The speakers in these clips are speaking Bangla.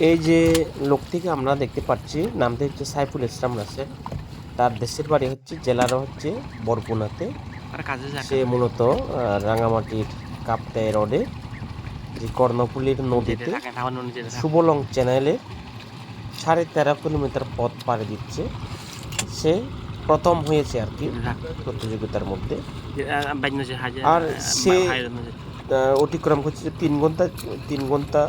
এই যে লোকটিকে আমরা দেখতে পাচ্ছি নামটি হচ্ছে সাইফুল ইসলাম রাসেল তার দেশের বাড়ি হচ্ছে জেলার হচ্ছে বরগুনাতে। সে মূলত রাঙামাটির কাপ্তাই রোডে যে কর্ণফুলির নদীতে সুবলং চ্যানেলে সাড়ে তেরো কিলোমিটার পথ পাড়ি দিচ্ছে। সে প্রথম হয়েছে আর কি প্রতিযোগিতার মধ্যে। আর সে- অতিক্রম করছে যে তিন ঘণ্টা তিন ঘণ্টা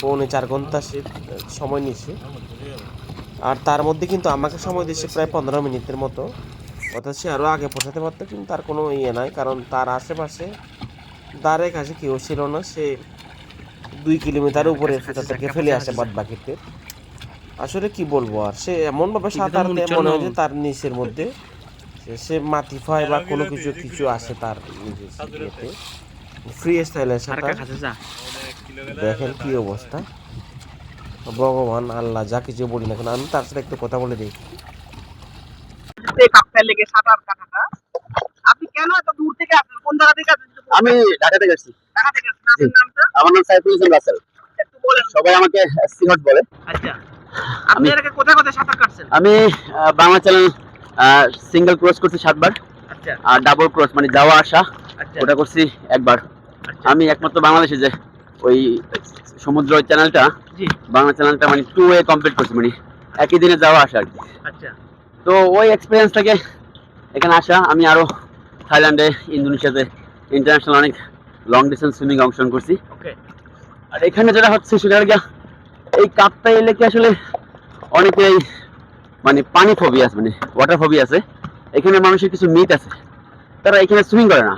পৌনে চার ঘণ্টা সে সময় নিয়েছে। আর তার মধ্যে কিন্তু আমাকে সময় দিয়েছে প্রায় পনেরো মিনিটের মতো। অর্থাৎ সে আরও আগে পৌঁছাতে পারতো কিন্তু তার কোনো ইয়ে নাই কারণ তার আশেপাশে দ্বারের কাছে কেউ ছিল না। সে দুই কিলোমিটার উপরে তাদেরকে ফেলে আসে বাদ বাকিতে। আসলে কি বলব আর সে এমনভাবে সাঁতার দেয় মনে হয় যে তার নিচের মধ্যে। সে- মাটি ফায় বা কোনো কিছু কিছু আসে তার নিজের ফ্রি স্টাইলের সাঁতার দেখেন কি অবস্থা। ভগবান আল্লাহ যা কিছু বলি না কেন আমি তার সাথে একটু কথা বলে দিই। এই কাপ্তাই লেগে সাঁতার কাটাটা আপনি কেন এত দূর থেকে আসলেন? কোন জায়গা থেকে আসলেন? আমি ঢাকা থেকে আসছি। ঢাকা থেকে আসলেন নামটা আমার নাম সাইফুল ইসলাম রাসেল একটু বলেন। সবাই আমাকে সিহট বলে। আচ্ছা। আপনি এর আগে কোথায় কোথায় সাঁতার কাটছেন? আমি বাংলা চ্যানেল সিঙ্গেল ক্রস করছি সাতবার। আচ্ছা। আর ডাবল ক্রস মানে যাওয়া আসা আচ্ছা। ওটা করছি একবার। আমি একমাত্র বাংলাদেশে যে ওই সমুদ্র চ্যানেলটা বাংলা চ্যানেলটা মানে টু ওয়ে কমপ্লিট করছি মানে একই দিনে যাওয়া আসা আর কি। আচ্ছা। তো ওই এক্সপিরিয়েন্স থেকে এখানে আসা আমি আরও থাইল্যান্ডে ইন্দোনেশিয়াতে ইন্টারন্যাশনাল অনেক লং ডিস্টেন্স সুইমিং অংশগ্রহণ করছি। আর এখানে যেটা হচ্ছে সেটা গিয়া, এই কাপ্তাই এলাকে আসলে অনেকেই মানে পানি ফবি আছে মানে ওয়াটার ফবি আছে। এখানে মানুষের কিছু মিট আছে তারা এখানে সুইমিং করে না।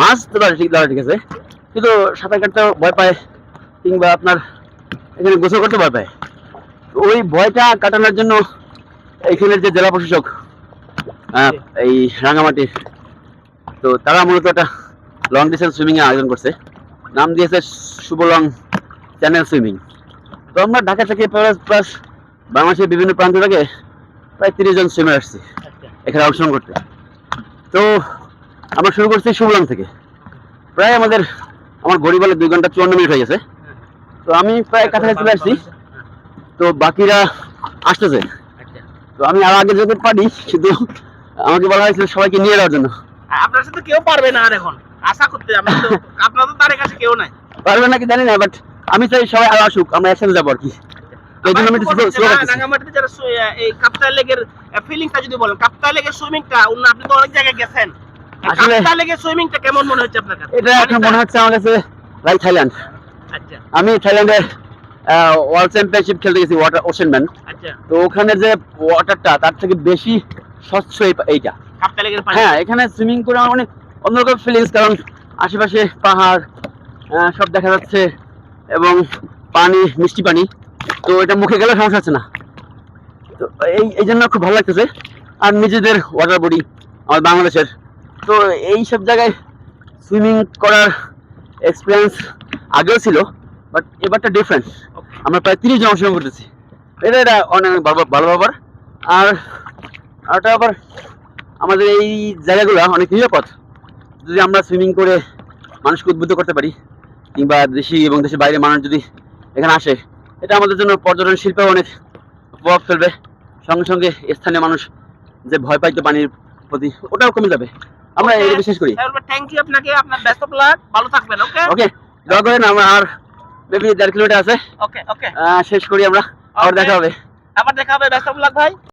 মাছ তো ধরে ঠিক ধরে ঠিক আছে। কিন্তু সাঁতার কাটতে ভয় পায় কিংবা আপনার এখানে গোসল করতে ভয় পায়। তো ওই ভয়টা কাটানোর জন্য এখানের যে জেলা প্রশাসক এই রাঙামাটির তো তারা মূলত একটা লং ডিস্টেন্স সুইমিং এর আয়োজন করছে। নাম দিয়েছে শুভলং চ্যানেল সুইমিং তো আমরা ঢাকা থেকে প্লাস প্লাস বাংলাদেশের বিভিন্ন প্রান্ত থেকে প্রায় তিরিশ জন সুইমার আসছি। আচ্ছা। এখানে অংশগ্রহণ করতে। তো আমরা শুরু করছি শুভলং থেকে। প্রায় আমাদের আমার বলে দুই ঘণ্টা চুয়ান্ন মিনিট হয়ে গেছে। তো আমি প্রায় কাছাকাছি চলে আসছি। তো বাকিরা আসতেছে। তো আমি আর আগে যেতে পারি কিন্তু আমাকে বলা হয়েছিল সবাইকে নিয়ে যাওয়ার জন্য। আপনার সাথে কেউ পারবে না আর এখন। আশা করতে আমি তো আপনার তো তার কাছে কেউ নাই। পারবে নাকি জানি না বাট আমি চাই সবাই আরও আসুক আমরা একসাথে যাব আর কি। কাপ্তাই লেগের ফিলিংটা যদি বলেন কাপ্তাই লেগের সুইমিংটা অন্য আপনি তো অনেক জায়গায় গেছেন। আসলে- কাপ্তাই সুইমিংটা কেমন মনে হচ্ছে আপনার কাছে? এটা এখন মনে হচ্ছে আমার কাছে লাইক থাইল্যান্ড আচ্ছা। আমি ওয়ার্ল্ড চ্যাম্পিয়নশিপ খেলতে গেছি ওয়াটার ওশেন ম্যান আচ্ছা। তো ওখানে যে ওয়াটারটা তার থেকে বেশি স্বচ্ছ এইটা। হ্যাঁ এখানে সুইমিং করে আমার অনেক অন্যরকম ফিলিংস কারণ আশেপাশে পাহাড় সব দেখা যাচ্ছে এবং পানি মিষ্টি পানি। তো এটা মুখে গেলে সমস্যা হচ্ছে না। তো এই এই জন্য খুব ভালো লাগতেছে। আর নিজেদের ওয়াটার বডি আমার বাংলাদেশের। তো এই সব জায়গায় সুইমিং করার এক্সপিরিয়েন্স আগেও ছিল বাট এবারটা ডিফারেন্ট আমরা প্রায় তিরিশ জন অংশগ্রহণ করতেছি। এটা এটা অনেক ভালো ভালো ব্যাপার। আর আরটা আবার আমাদের এই জায়গাগুলো অনেক নিরাপদ। যদি আমরা সুইমিং করে মানুষকে উদ্বুদ্ধ করতে পারি কিংবা দেশি এবং দেশের বাইরে মানুষ যদি এখানে আসে এটা আমাদের জন্য পর্যটন শিল্পে অনেক প্রভাব ফেলবে। সঙ্গে সঙ্গে স্থানীয় মানুষ যে ভয় পাইতো পানির প্রতি ওটাও কমে যাবে। আমরা. এটা বিশেষ করি। থ্যাংক ইউ আপনাকে আপনার ব্যস্ত প্লাগ ভালো থাকবেন ওকে ওকে দয়া করেন আমরা আর মেবি দেড় কিলোমিটার আছে। ওকে ওকে শেষ করি আমরা আবার দেখা হবে। আবার দেখা হবে ব্যস্ত প্লাগ ভাই।